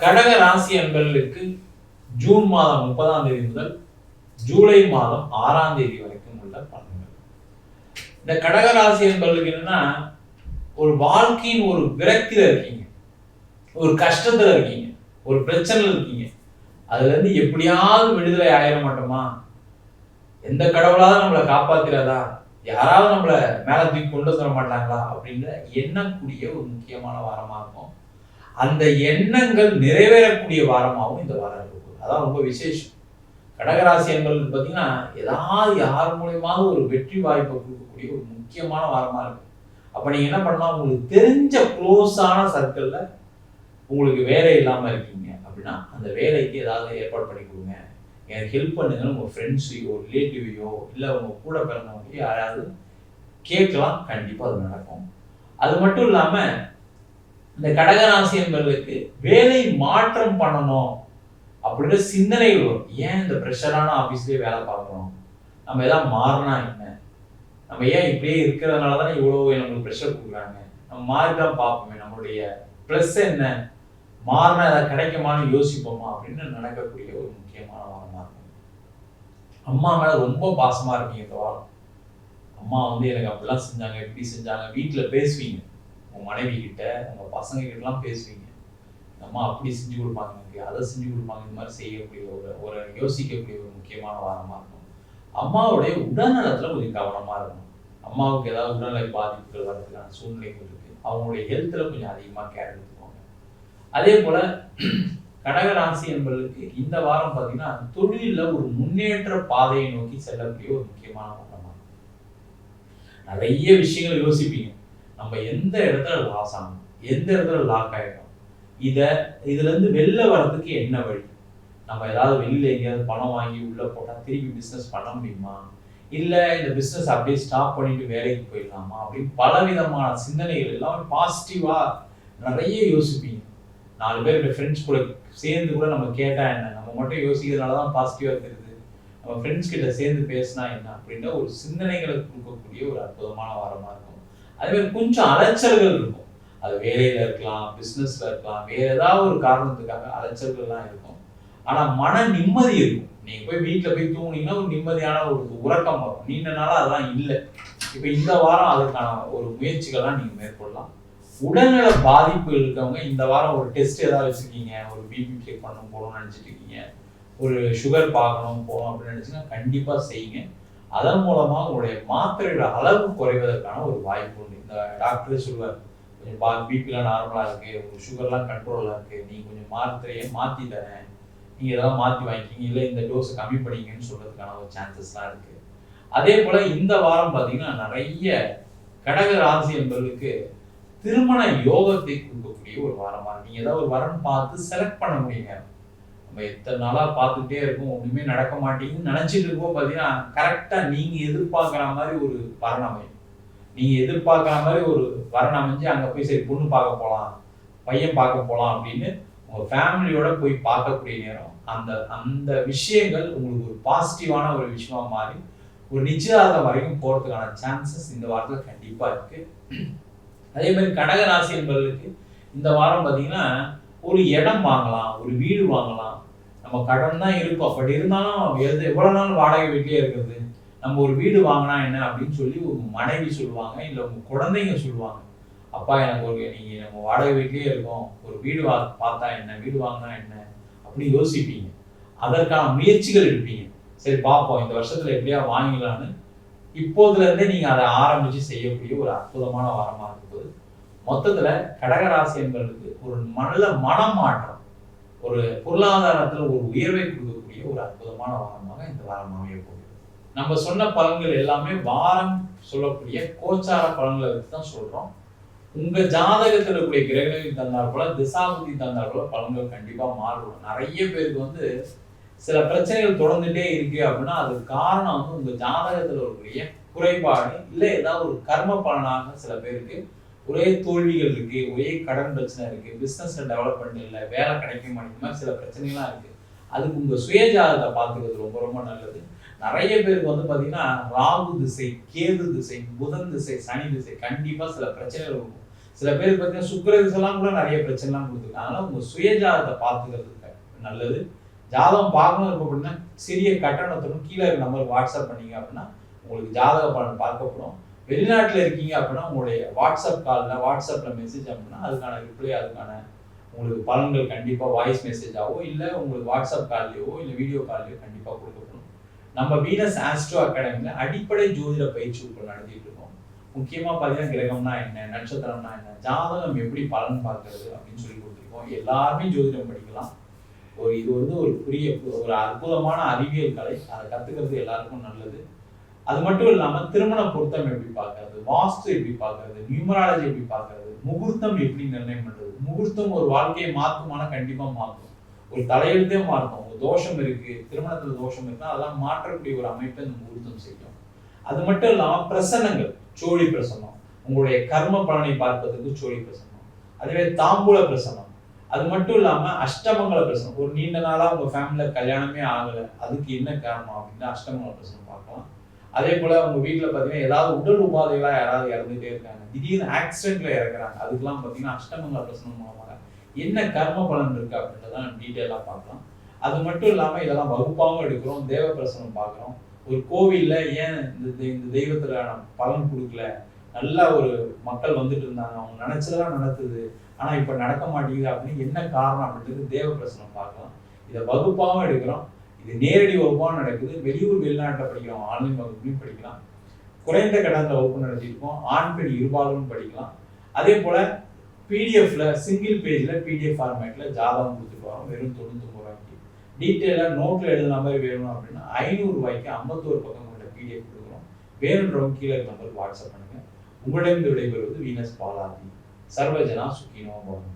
கடக ராசி அன்பர்களுக்கு ஜூன் மாதம் முப்பதாம் தேதி முதல் ஜூலை மாதம் ஆறாம் தேதி வரைக்கும் உள்ள பலன்கள். இந்த கடக ராசி அன்பர்களுக்கு என்னன்னா ஒரு வாழ்க்கையின் ஒரு விரக்தியில இருக்கீங்க. ஒரு கஷ்டத்துல இருக்கீங்க. ஒரு பிரச்சனையில் இருக்கீங்க. அதுல இருந்து எப்படியாவது விடுதலை ஆயிட மாட்டோமா? எந்த கடவுளாவது நம்மளை காப்பாத்திராதா? யாராவது நம்மளை மேல தூக்கி கொண்டு வர மாட்டாங்களா? அப்படின்ற எண்ணக்கூடிய ஒரு முக்கியமான வாரமா இருக்கும். அந்த எண்ணங்கள் நிறைவேறக்கூடிய வாரமாகவும் இந்த வாரம் இருக்கும் அதான் ரொம்ப விசேஷம். கடகராசி என்பது பார்த்தீங்கன்னா ஏதாவது யார் மூலியமாவது ஒரு வெற்றி வாய்ப்பை கொடுக்கக்கூடிய ஒரு முக்கியமான வாரமாக இருக்கும் அப்போ நீங்கள் என்ன பண்ணலாம்? உங்களுக்கு தெரிஞ்ச க்ளோஸான சர்க்கிளில் உங்களுக்கு வேலை இல்லாமல் இருக்கீங்க அப்படின்னா அந்த வேலைக்கு ஏதாவது ஏற்பாடு பண்ணி கொடுங்க. எனக்கு ஹெல்ப் பண்ணுங்கன்னு உங்கள் ஃப்ரெண்ட்ஸையோ ரிலேட்டிவையோ இல்லை உங்கள் கூட பிறந்தவங்க யாராவது கேட்கலாம். கண்டிப்பாக அது நடக்கும். அது மட்டும் இல்லாமல் இந்த கடகராசி என்பவர்களுக்கு வேலை மாற்றம் பண்ணணும் அப்படின்ற சிந்தனைகள் வரும். ஏன் இந்த ப்ரெஷரான ஆஃபீஸ்லேயே வேலை பார்க்குறோம் நம்ம எதாவது மாறினா என்ன? நம்ம ஏன் இப்படியே இருக்கிறதுனால தானே இவ்வளோ நம்மளுக்கு ப்ரெஷர் கொடுக்குறாங்க? நம்ம மாறி தான் பார்ப்போமே நம்மளுடைய ப்ளஸ் என்ன? மாறினா ஏதாவது கிடைக்குமான்னு யோசிப்போமா? அப்படின்னு நடக்கக்கூடிய ஒரு முக்கியமான வாரமாக இருக்கும். அம்மா மேலே ரொம்ப பாசமாக இருப்பீங்க இந்த வாரம். அம்மா வந்து எனக்கு அப்படிலாம் செஞ்சாங்க இப்படி செஞ்சாங்க வீட்டில் பேசுவீங்க. உங்கள் மனைவி கிட்ட உங்கள் பசங்க கிட்டலாம் பேசுவீங்க. அம்மா அப்படி செஞ்சு கொடுப்பாங்க. எனக்கு அதை செஞ்சு கொடுப்பாங்க. இந்த மாதிரி செய்யக்கூடிய ஒரு ஒரு யோசிக்கக்கூடிய ஒரு முக்கியமான வாரமாக இருக்கும். அம்மாவுடைய உடல்நலத்தில் கொஞ்சம் கவனமாக இருக்கும் அம்மாவுக்கு ஏதாவது உடல்நிலை பாதிப்புகள் வர்றதுக்கான சூழ்நிலைகள் இருக்குது அவங்களுடைய ஹெல்த்தில் கொஞ்சம் அதிகமாக கேர் எடுத்துக்கோங்க. அதே போல் கடகராசி என்பதற்கு இந்த வாரம் பார்த்தீங்கன்னா தொழிலில் ஒரு முன்னேற்ற பாதையை நோக்கி செல்லக்கூடிய ஒரு முக்கியமான வாரமாக இருக்கும். நிறைய விஷயங்கள் யோசிப்பீங்க. நம்ம எந்த இடத்துல லாஸ் ஆகணும் எந்த இடத்துல லாக் ஆகிடும் இதை இதுலேருந்து வெளில வர்றதுக்கு என்ன வழி? நம்ம ஏதாவது வெளியில் எங்கேயாவது பணம் வாங்கி உள்ளே போட்டால் திருப்பி பிஸ்னஸ் பண்ண முடியுமா? இல்லை இந்த பிஸ்னஸ் அப்படியே ஸ்டாப் பண்ணிட்டு வேலைக்கு போயிடலாமா? அப்படின்னு பலவிதமான சிந்தனைகள் எல்லாம் பாசிட்டிவாக நிறைய யோசிப்பீங்க. நாலு பேர் ஃப்ரெண்ட்ஸ் கூட சேர்ந்து கூட நம்ம கேட்டால் என்ன? நம்ம மட்டும் யோசிக்கிறதுனால தான் பாசிட்டிவாக தெரியுது. நம்ம ஃப்ரெண்ட்ஸ் கிட்ட சேர்ந்து பேசினா என்ன? அப்படின்ற ஒரு சிந்தனைகளை கொடுக்கக்கூடிய ஒரு அற்புதமான வாரமாக இருக்கும். அதே மாதிரி கொஞ்சம் அலைச்சல்கள் இருக்கும். அது வேலையில் இருக்கலாம் பிஸ்னஸில் இருக்கலாம் வேறு ஏதாவது ஒரு காரணத்துக்காக அலைச்சல்கள்லாம் இருக்கும். ஆனால் மன நிம்மதி இருக்கும். நீங்கள் போய் வீட்டில் போய் தூங்குனீங்கன்னா ஒரு நிம்மதியான ஒரு உறக்கம் வரும். நீண்ட நாளாக அதெல்லாம் இல்லை. இப்போ இந்த வாரம் அதுக்கான ஒரு முயற்சிகள்லாம் நீங்கள் மேற்கொள்ளலாம். உடல்நல பாதிப்பு இருக்கவங்க இந்த வாரம் ஒரு டெஸ்ட் ஏதாவது வச்சுருக்கீங்க. ஒரு பிபி செக் பண்ணணும் போகணும்னு நினச்சிட்டு இருக்கீங்க. ஒரு சுகர் பார்க்கணும் போகணும் அப்படின்னு நினச்சிங்கன்னா கண்டிப்பாக செய்யுங்க. அதன் மூலமா உங்களுடைய மாத்திரையோட அளவு குறைவதற்கான ஒரு வாய்ப்பு உண்டு. இந்த டாக்டரே சொல்லுவார் கொஞ்சம் பா பிபிலாம் நார்மலாக இருக்கு உங்களுக்கு சுகர்லாம் கண்ட்ரோலில் இருக்கு நீ கொஞ்சம் மாத்திரையை மாற்றி தரேன் நீங்க ஏதாவது மாற்றி வாங்கிக்கிங்க இல்லை இந்த டோஸ் கம்மி பண்ணிங்கன்னு சொல்கிறதுக்கான ஒரு சான்சஸ்லாம் இருக்கு. அதே போல இந்த வாரம் பார்த்தீங்கன்னா நிறைய கடக ராசி என்பவர்களுக்கு திருமண யோகத்தை கொடுக்கக்கூடிய ஒரு வாரமா இருக்கு. நீங்க ஏதாவது ஒரு வரன் பார்த்து செலக்ட் பண்ண முடியுங்க. நம்ம எத்தனை நாளாக பார்த்துட்டே இருக்கோம் ஒன்றுமே நடக்க மாட்டேங்குதுன்னு நினச்சிட்டு இருக்கோம் பார்த்தீங்கன்னா கரெக்டாக நீங்கள் எதிர்பார்க்குற மாதிரி ஒரு வரன் அமையும். நீங்கள் எதிர்பார்க்குற மாதிரி ஒரு வரன் அமைஞ்சு அங்கே போய் சரி பொண்ணு பார்க்க போகலாம் பையன் பார்க்க போகலாம் அப்படின்னு உங்கள் ஃபேமிலியோட போய் பார்க்கக்கூடிய நேரம். அந்த அந்த விஷயங்கள் உங்களுக்கு ஒரு பாசிட்டிவான ஒரு விஷயமா மாறி ஒரு நிச்சயதார்த்தம் வரைக்கும் போகிறதுக்கான சான்சஸ் இந்த வாரத்தில் கண்டிப்பாக இருக்குது அதே மாதிரி கடக ராசி என்பவர்களுக்கு இந்த வாரம் பார்த்தீங்கன்னா ஒரு இடம் வாங்கலாம் ஒரு வீடு வாங்கலாம் நம்ம கடன் தான் இருக்கும். பட் இருந்தாலும் எது எவ்வளோ நாள் வாடகை வீட்லேயே இருக்கிறது? நம்ம ஒரு வீடு வாங்கினா என்ன? அப்படின்னு சொல்லி ஒரு மனைவி சொல்லுவாங்க இல்லை உங்கள் குழந்தைங்க சொல்லுவாங்க. அப்பா எனக்கு ஒரு நீங்கள் நம்ம வாடகை வீட்லேயே இருக்கோம். ஒரு வீடு வா பார்த்தா என்ன? வீடு வாங்கினா என்ன? அப்படின்னு யோசிப்பீங்க. அதற்கான முயற்சிகள் எடுப்பீங்க. சரி பார்ப்போம். இந்த வருஷத்தில் எப்படியா வாங்கிக்கலான்னு இப்போதுல இருந்தே அதை ஆரம்பித்து செய்யக்கூடிய ஒரு அற்புதமான வாரமாக இருக்குது மொத்தத்தில் கடகராசி என்பதற்கு ஒரு நல்ல மனம் மாற்றம் ஒரு பொருளாதாரத்தில் ஒரு உயர்வை கொடுக்கக்கூடிய ஒரு அற்புதமான வாரமாக இந்த வாரம் அமைய போகுது நம்ம சொன்ன பலன்கள் எல்லாமே வாரம் சொல்லக்கூடிய கோச்சார பலன்களை வச்சு தான் சொல்கிறோம் உங்க ஜாதகத்தில் இருக்கக்கூடிய கிரகங்கள் தந்தால் போல திசாபுத்தி தந்தால் போல பலன்கள் கண்டிப்பா மாறும் நிறைய பேருக்கு வந்து சில பிரச்சனைகள் தொடர்ந்துட்டே இருக்கு அப்படின்னா அதுக்கு காரணம் வந்து உங்க ஜாதகத்தில் இருக்கக்கூடிய குறைபாடு இல்லை ஏதாவது ஒரு கர்ம பலனாக சில பேருக்கு ஒரே தோல்விகள் இருக்கு ஒரே கடன் பிரச்சனை இருக்கு பிசினஸ்ல டெவலப்மெண்ட் இல்லை வேலை கிடைக்க மாட்டேங்கிற மாதிரி சில பிரச்சனைகள்லாம் இருக்கு. அதுக்கு உங்க சுயஜாதத்தை பார்த்துக்கிறது ரொம்ப ரொம்ப நல்லது. நிறைய பேருக்கு வந்து பாத்தீங்கன்னா ராகு திசை கேது திசை புதன் திசை சனி திசை கண்டிப்பா சில பிரச்சனைகள் இருக்கும். சில பேர் பார்த்தீங்கன்னா சுக்கரதிசெல்லாம் கூட நிறைய பிரச்சனைலாம் கொடுத்துருக்கு. அதனால உங்க சுயஜாதத்தை பார்த்துக்கிறது நல்லது. ஜாதகம் பார்க்கணும் இருக்கும் அப்படின்னா சிறிய கட்டணத்துடன் கீழே இருக்க நம்பருக்கு வாட்ஸ்அப் பண்ணீங்க அப்படின்னா உங்களுக்கு ஜாதக பலன் பார்க்கப்படும். வெளிநாட்டில் இருக்கீங்க அப்படின்னா உங்களுடைய வாட்ஸ்அப் காலில் வாட்ஸ்அப்பில் மெசேஜ் அப்படின்னா அதுக்கான ரிப்ளை அதுக்கான உங்களுக்கு பலன்கள் கண்டிப்பாக வாய்ஸ் மெசேஜாவோ இல்லை உங்களுக்கு வாட்ஸ்அப் கால்லையோ இல்லை வீடியோ கால்லையோ கண்டிப்பாக கொடுக்கப்படும். நம்ம வீனஸ் ஆஸ்ட்ரோ அகாடமியில் அடிப்படை ஜோதிட பயிற்சி வகுப்பு நடத்திட்டு இருக்கோம். முக்கியமாக பார்த்தீங்கன்னா கிரகம்னா என்ன நட்சத்திரம்னா என்ன ஜாதகம் எப்படி பலன் பார்க்கறது அப்படின்னு சொல்லி கொடுத்துருக்கோம். எல்லாருமே ஜோதிடம் படிக்கலாம். ஒரு இது வந்து ஒரு புரிய ஒரு அற்புதமான அறிவியல் கலை. அதை கற்றுக்கிறது எல்லாருக்கும் நல்லது. அது மட்டும் இல்லாமல் திருமண பொருத்தம் எப்படி பாக்குறது வாஸ்து எப்படி பாக்குறது நியூமராலஜி எப்படி பாக்குறது முகூர்த்தம் எப்படி நிர்ணயம் பண்றது? முகூர்த்தம் ஒரு வாழ்க்கையை மாற்றுமான கண்டிப்பா மாற்றும் ஒரு தலையெழுத்தே மாற்றும் ஒரு தோஷம் இருக்கு திருமணத்துல தோஷம் இருக்குன்னா அதெல்லாம் மாற்றக்கூடிய ஒரு அமைப்பை இந்த முகூர்த்தம் செய்யும். அது மட்டும் இல்லாம பிரசன்னங்கள் சோழி பிரசன்னம். உங்களுடைய கர்ம பலனை பார்ப்பதற்கு சோழி பிரசன்னம். அதுவே தாம்பூல பிரசன்னம். அது மட்டும் இல்லாம அஷ்டமங்கல பிரசனம் ஒரு நீண்ட நாளா உங்க ஃபேமிலியில கல்யாணமே ஆகல. அதுக்கு என்ன காரணம் அப்படின்னா அஷ்டமங்கல பிரசனம் பார்க்கலாம். அதே போல அவங்க வீட்டில் பார்த்தீங்கன்னா ஏதாவது உடல் உபாதைகளாக யாராவது இறந்துட்டே இருக்காங்க. திடீர்னு ஆக்சிடென்ட்ல இறக்குறாங்க. அதுக்கெல்லாம் பார்த்தீங்கன்னா அஷ்டமங்கல பிரசனம் மூலமாக என்ன கர்ம பலன் இருக்கு அப்படின்றதான் டீட்டெயிலாக பார்க்கலாம். அது மட்டும் இல்லாமல் இதெல்லாம் வகுப்பாகவும் எடுக்கிறோம். தேவ பிரசனம் பார்க்குறோம். ஒரு கோவிலில் ஏன் இந்த இந்த தெய்வத்துல பலன் கொடுக்கல? நல்லா ஒரு மக்கள் வந்துட்டு இருந்தாங்க. அவங்க நினைச்சதெல்லாம் நடத்துது ஆனால் இப்போ நடக்க மாட்டேங்குது அப்படின்னு என்ன காரணம் அப்படின்றது தேவ பிரசனம் பார்க்கலாம். இதை வகுப்பாகவும் எடுக்கிறோம். இது நேரடி வகுப்பாக நடக்குது. வெளியூர் வெளிநாட்டில் படிக்கிறோம் ஆன்லைன் வகுப்புலையும் படிக்கலாம். குறைந்த கட்டணத்தில் வகுப்பு நடத்தியிருக்கோம். ஆண் பெண் இருபாலும் படிக்கலாம். அதே போல் பிடிஎஃப்ல சிங்கிள் பேஜில் பிடிஎஃப் ஃபார்மேட்டில் ஜாதகம் கொடுத்துட்டு வெறும் தொண்ணூத்தொம்பது ரூபாய்க்கு. டீட்டெயிலாக நோட்டில் எழுதுன மாதிரி வேணும் அப்படின்னா ஐநூறு ரூபாய்க்கு ஐம்பத்தோரு பக்கம் கொண்ட பிடிஎஃப் கொடுக்குறோம். வேணுன்றவங்க கீழே இருக்க வாட்ஸ்அப் பண்ணுங்கள் உங்களிடம் விடைபெறுவது வீனஸ் பாலாஜி. சர்வஜனா சுக்கினோ பவன்